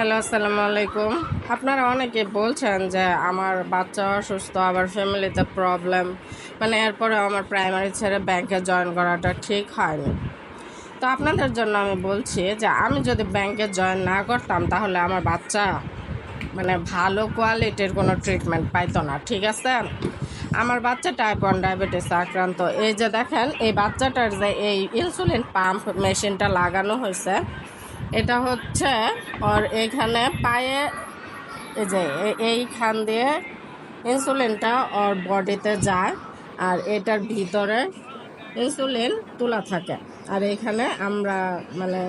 Hello, আসসালামু আলাইকুম। আপনারা অনেকে বলছেন যে আমার বাচ্চা অসুস্থ, আবার ফ্যামিলিতে প্রবলেম মানে এরপরে আমার প্রাইমারি ছেড়ে ব্যাংকে জয়েন করাটা ঠিক হয়নি। তো আপনাদের জন্য আমি বলছি যে আমি যদি ব্যাংকে জয়েন না করতাম, তাহলে আমার বাচ্চা মানে ভালো কোয়ালিটির কোনো ট্রিটমেন্ট পাইতো না, ঠিক আছে? আমার বাচ্চা টাইপ ওয়ান ডায়াবেটিস আক্রান্ত। এই যে দেখেন, এই বাচ্চাটার যে এই ইনসুলিন পাম্প মেশিনটা লাগানো হয়েছে এটা হচ্ছে ওর এখানে পায়ে, এই যে এইখান দিয়ে ইনসুলিনটা ওর বডিতে যায় আর এটার ভিতরে ইনসুলিন তোলা থাকে। আর এখানে আমরা মানে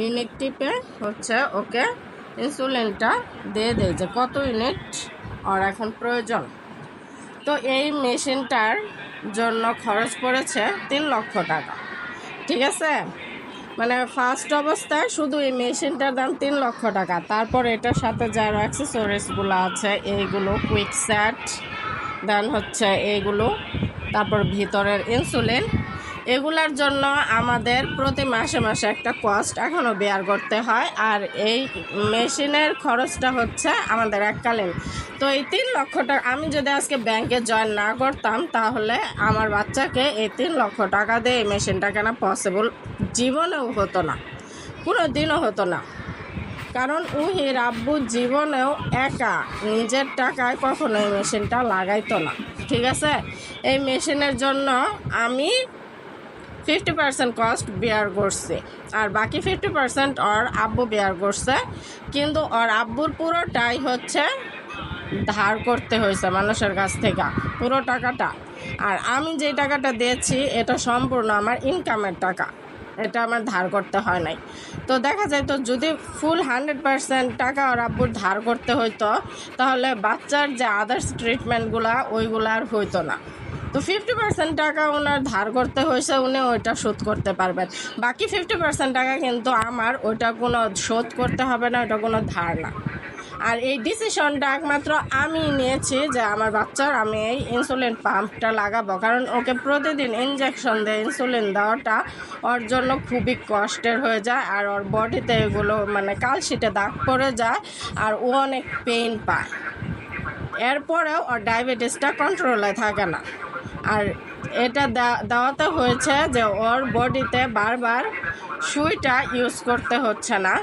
ইউনিট টিপে হচ্ছে ওকে ইনসুলিনটা দিয়ে দেয় যে কত ইউনিট ওর এখন প্রয়োজন। তো এই মেশিনটার জন্য খরচ পড়েছে তিন লক্ষ টাকা। ঠিক আছে? মানে ফার্স্ট অবস্থায় শুধু এই মেশিনটার দাম তিন লক্ষ টাকা। তারপর এটার সাথে যারা অ্যাক্সেসরিজগুলো আছে, এইগুলো কুইক সেট দেন হচ্ছে এইগুলো, তারপর ভিতরের ইনসুলিন এগুলার জন্য আমাদের প্রতি মাসে মাসে একটা কস্ট এখনও বেয়ার করতে হয়, আর এই মেশিনের খরচটা হচ্ছে আমাদের এককালীন। তো এই তিন লক্ষ টাকা আমি যদি আজকে ব্যাংকে জয়েন না করতাম, তাহলে আমার বাচ্চাকে এই তিন লক্ষ টাকা দিয়ে এই মেশিনটা কেনা পসিবল জীবনেও হতো না কোনো দিনও হতো না। কারণ উহির আব্বু জীবনেও একা নিজের টাকায় কখনো এই মেশিনটা লাগাইতো না, ঠিক আছে? এই মেশিনের জন্য আমি ফিফটি পার্সেন্ট কস্ট বেয়ার করছে, আর বাকি ফিফটি পার্সেন্ট ওর আব্বু বেয়ার করছে। কিন্তু ওর আব্বুর পুরোটাই হচ্ছে ধার করতে হয়েছে মানুষের কাছ থেকে, পুরো টাকাটা। আর আমি যে টাকাটা দিয়েছি, এটা সম্পূর্ণ আমার ইনকামের টাকা। এটা আমার ধার করতে হয় নাই। তো দেখা যায় তো যদি ফুল হান্ড্রেড পার্সেন্ট টাকা ওর আব্বুর ধার করতে হইতো, তাহলে বাচ্চার যে আদার্স ট্রিটমেন্টগুলা ওইগুলো আর হইতো না। তো ফিফটি পার্সেন্ট টাকা ওনার ধার করতে হয়েছে, উনি ওইটা শোধ করতে পারবেন। বাকি ফিফটি পার্সেন্ট টাকা কিন্তু আমার, ওইটা কোনো শোধ করতে হবে না, ওইটা কোনো ধার না। আর এই ডিসিশনটা একমাত্র আমি নিয়েছি যে আমার বাচ্চার আমি এই ইনসুলিন পাম্পটা লাগাবো। কারণ ওকে প্রতিদিন ইনজেকশন দেয় ইনসুলিন দেওয়াটা ওর জন্য খুবই কষ্টের হয়ে যায় আর ওর বডিতে এগুলো মানে কালশিটে দাগ পড়ে যায় আর ও অনেক পেইন পায়। এরপরেও ওর ডায়াবেটিসটা কন্ট্রোলে থাকে না। আর এটা দেওয়াতে হয়েছে যে ওর বডিতে বারবার সুইটা ইউজ করতে হচ্ছে না।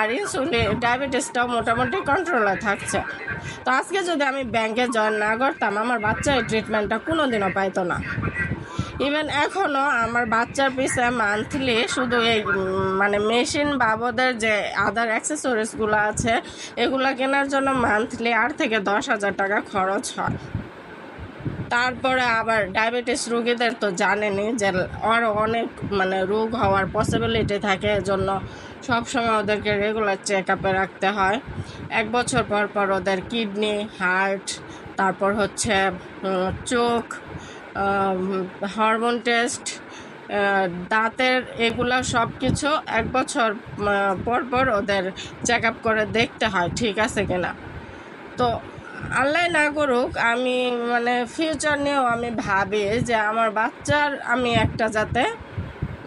আর ইনসুলিন ডায়াবেটিসটাও মোটামুটি কন্ট্রোলে থাকছে। তো আজকে যদি আমি ব্যাংকে জয়েন না করতাম, আমার বাচ্চা এই ট্রিটমেন্টটা কোনো দিনও পাইতো না। ইভেন এখনও আমার বাচ্চার পিছে মান্থলি শুধু এই মানে মেশিন বাবদের যে আদার অ্যাক্সেসরিজগুলো আছে, এগুলো কেনার জন্য মান্থলি আট থেকে দশ হাজার টাকা খরচ হয়। তারপরে আবার ডায়াবেটিস রোগীদের তো জানেনি যে আরও অনেক মানে রোগ হওয়ার পসিবিলিটি থাকে, এজন্য সবসময় ওদেরকে রেগুলার চেক আপে রাখতে হয়। এক বছর পর পর ওদের কিডনি হার্ট তারপর হচ্ছে চোখ হরমোন টেস্ট দাঁতের এগুলো সব কিছু এক বছর পর পর ওদের চেক আপ করে দেখতে হয়, ঠিক আছে কিনা? তো আল্লাহ না করুক, আমি মানে ফিউচার নিয়েও আমি ভাবি যে আমার বাচ্চার আমি একটা যাতে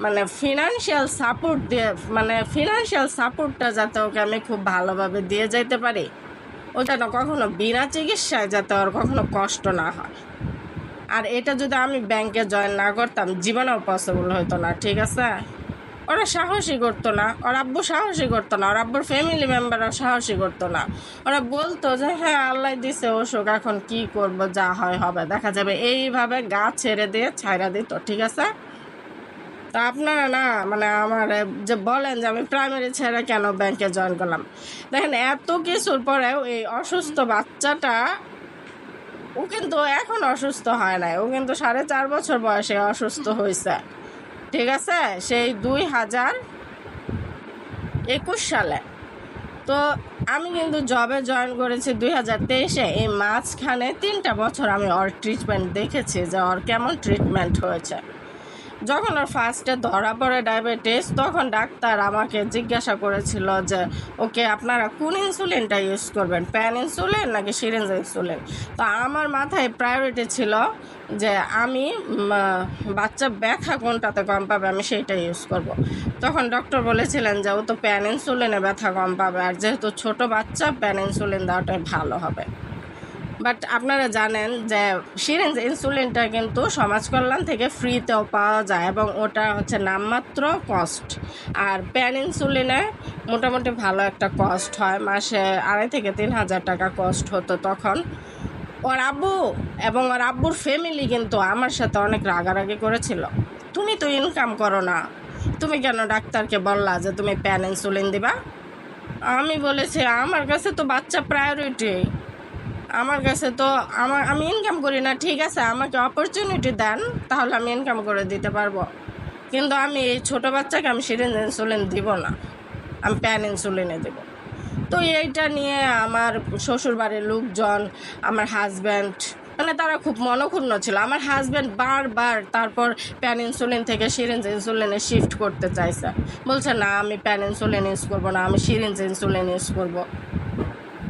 মানে ফিনান্সিয়াল সাপোর্ট দিয়ে মানে ফিনান্সিয়াল সাপোর্টটা যাতে ওকে আমি খুব ভালোভাবে দিয়ে যাইতে পারি ও যেন কখনো বিনা চিকিৎসায় যাতে ওর কখনো কষ্ট না হয়। আর এটা যদি আমি ব্যাংকে জয়েন না করতাম, জীবনেও পসিবল হতো না, ঠিক আছে? ওরা সাহসী করতো না, ওর আব্বু সাহসী করতো না, ওর আব্বুর ফ্যামিলি মেম্বাররা সাহসী করতো না। ওরা বলতো যে হ্যাঁ আল্লাহ দিছে অসুখ, এখন কি করব, যা হয় হবে। দেখা যাবে এইভাবে গা ছেড়ে দিয়ে ছাইরা দিত, ঠিক আছে? তা আপনারা না মানে আমার যে বলেন যে আমি প্রাইমারি ছেড়ে কেন ব্যাংকে জয়েন করলাম। দেখেন, এত কিছুর পরেও এই অসুস্থ বাচ্চাটা, ও কিন্তু এখন অসুস্থ হয় নাই। ও কিন্তু সাড়ে চার বছর বয়সে অসুস্থ হয়েছে ঠিক আছে? সেই দুই হাজার একুশ সালে। তো আমি কিন্তু জবে জয়েন করেছি দুই হাজার তেইশে। এই মাঝখানে তিনটা বছর আমি ওর ট্রিটমেন্ট দেখেছি যে ওর কেমন ট্রিটমেন্ট হয়েছে। যখন ওর ফার্স্টে ধরা পড়ে ডায়াবেটিস তখন ডাক্তার আমাকে জিজ্ঞাসা করেছিল যে, ওকে, আপনারা কোন ইনসুলিনটা ইউজ করবেন? প্যান ইনসুলিন নাকি সিরিঞ্জ ইনসুলিন তো আমার মাথায় প্রায়োরিটি ছিল যে আমি বাচ্চা ব্যথা কোনটাতে কম পাবে আমি সেইটা ইউজ করব। তখন ডক্টর বলেছিলেন যে, ও তো প্যান ইনসুলিনে ব্যথা কম পাবে, আর যেহেতু ছোট বাচ্চা প্যান ইনসুলিন দেওয়াটাই ভালো হবে। বাট আপনারা জানেন যে সিরিঞ্জ ইনসুলিনটা কিন্তু সমাজ কল্যাণ থেকে ফ্রিতেও পাওয়া যায় এবং ওটা হচ্ছে নামমাত্র কস্ট। আর প্যান ইনসুলিনে মোটামুটি ভালো একটা কস্ট হয়। মাসে আড়াই থেকে তিন হাজার টাকা কস্ট হতো তখন। ওর আব্বু এবং ওর আব্বুর ফ্যামিলি কিন্তু আমার সাথে অনেক রাগারাগি করেছিল। তুমি তো ইনকাম করো না। তুমি কেন ডাক্তারকে বললা যে তুমি প্যান ইনসুলিন দিবা? আমি বলেছি, আমার কাছে তো বাচ্চা প্রায়োরিটি আমার কাছে তো আমার, আমি ইনকাম করি না, ঠিক আছে, আমাকে অপরচুনিটি দেন, তাহলে আমি ইনকাম করে দিতে পারব। কিন্তু আমি এই ছোটো বাচ্চাকে আমি সিরিঞ্জ ইনসুলিন দিব না, আমি প্যান ইনসুলিনে দেবো। তো এইটা নিয়ে আমার শ্বশুরবাড়ির লোকজন, আমার হাজব্যান্ড মানে তারা খুব মনক্ষুণ্ণ ছিল। আমার হাজব্যান্ড বারবার তারপর প্যান ইনসুলিন থেকে সিরিঞ্জ ইনসুলিনে শিফট করতে চাইছে। বলছে, না, আমি প্যান ইনসুলিন ইউজ করব না, আমি সিরিঞ্জ ইনসুলিন ইউজ করব।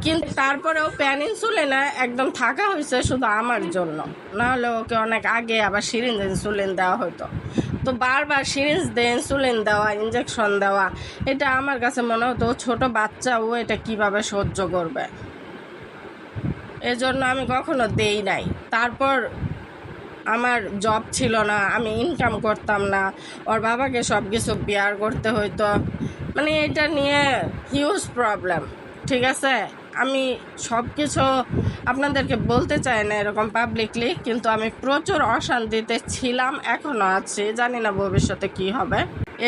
কিন্তু তারপরেও প্যান ইনসুলিনে একদম থাকা হয়েছে শুধু আমার জন্য। নাহলে ওকে অনেক আগে আবার সিরিঞ্জ ইনসুলিন দেওয়া হতো তো বারবার সিরিঞ্জ দিয়ে ইনসুলিন দেওয়া ইঞ্জেকশন দেওয়া, এটা আমার কাছে মনে হতো ছোট বাচ্চা, ও এটা কীভাবে সহ্য করবে? এজন্য আমি কখনো দেই নাই। তারপর আমার জব ছিল না, আমি ইনকাম করতাম না, ওর বাবাকে সব কিছু বিয়ার করতে হইতো। মানে এটা নিয়ে হিউজ প্রবলেম ঠিক আছে? আমি সব কিছু আপনাদেরকে বলতে চাই না এরকম পাবলিকলি কিন্তু আমি প্রচুর অশান্তিতে ছিলাম এখনও আছি, জানি না ভবিষ্যতে কি হবে।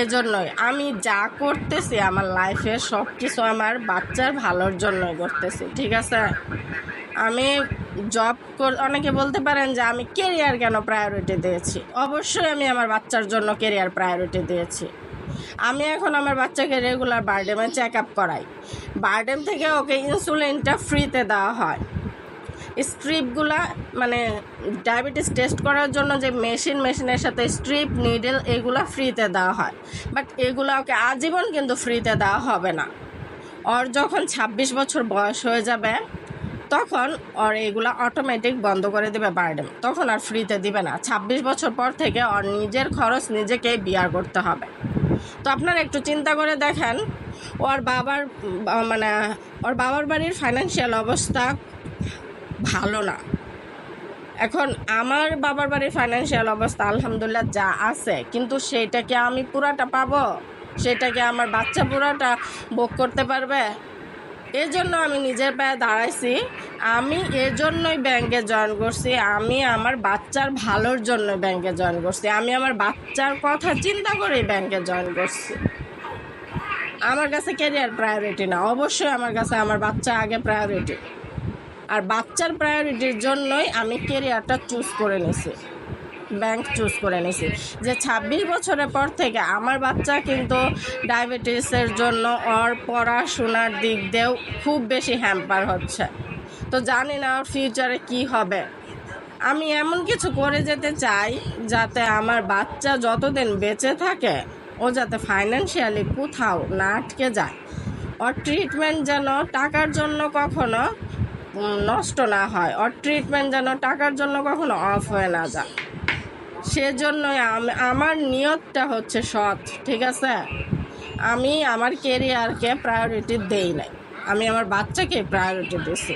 এজন্যই আমি যা করতেছি আমার লাইফে সব কিছু আমার বাচ্চার ভালোর জন্যই করতেছি, ঠিক আছে? আমি জব কর অনেকে বলতে পারেন যে আমি কেরিয়ার কেন প্রায়োরিটি দিয়েছি? অবশ্যই আমি আমার বাচ্চার জন্য কেরিয়ার প্রায়োরিটি দিয়েছি। আমি এখন আমার বাচ্চাকে রেগুলার বার্ডেমে চেক আপ করাই। বার্ডেম থেকে ওকে ইনসুলিনটা ফ্রিতে দেওয়া হয়। স্ট্রিপগুলা মানে ডায়াবেটিস টেস্ট করার জন্য যে মেশিন মেশিনের সাথে স্ট্রিপ নিডেল এগুলা ফ্রিতে দেওয়া হয়। বাট এগুলো ওকে আজীবন কিন্তু ফ্রিতে দেওয়া হবে না। ওর যখন ২৬ বছর বয়স হয়ে যাবে, তখন ওর এগুলা অটোমেটিক বন্ধ করে দেবে বার্ডেম তখন আর ফ্রিতে দিবে না। ২৬ বছর পর থেকে ওর নিজের খরচ নিজেকেই বিয়ার করতে হবে। তো আপনারা একটু চিন্তা করে দেখেন, ওর বাবার মানে ওর বাবার বাড়ির ফাইন্যান্সিয়াল অবস্থা ভালো না। এখন আমার বাবার বাড়ির ফাইন্যান্সিয়াল অবস্থা আলহামদুলিল্লাহ যা আছে, কিন্তু সেইটাকে আমি পুরাটা পাবো? সেটাকে আমার বাচ্চা পুরাটা ভোগ করতে পারবে? এই জন্য আমি নিজের পায়ে দাঁড়াইছি। আমি এজন্যই ব্যাংকে জয়েন করছি, আমি আমার বাচ্চার ভালোর জন্য ব্যাংকে জয়েন করছি, আমি আমার বাচ্চার কথা চিন্তা করেই ব্যাংকে জয়েন করছি। আমার কাছে ক্যারিয়ার প্রায়োরিটি না, অবশ্যই আমার কাছে আমার বাচ্চা আগে প্রায়োরিটি আর বাচ্চার প্রায়োরিটির জন্যই আমি কেরিয়ারটা চুজ করে নিছি ব্যাংক চুজ করে নিছি। যে ছাব্বিশ বছরের পর থেকে আমার বাচ্চা কিন্তু ডায়াবেটিসের জন্য ওর পড়াশোনার দিক দিয়েও খুব বেশি হ্যাম্পার হচ্ছে। তো জানি না ওর ফিউচারে কি হবে। আমি এমন কিছু করে যেতে চাই যাতে আমার বাচ্চা যতদিন বেঁচে থাকে, ও যাতে ফাইন্যান্সিয়ালি কোথাও না আটকে যায়। ওর ট্রিটমেন্ট যেন টাকার জন্য কখনো নষ্ট না হয়। ওর ট্রিটমেন্ট যেন টাকার জন্য কখনো অফ হয়ে না যায়। সেজন্যই আমার নিয়তটা হচ্ছে সৎ, ঠিক আছে? আমি আমার কেরিয়ারকে প্রায়োরিটি দেই নাই। আমি আমার বাচ্চাকে প্রায়োরিটি দিছি।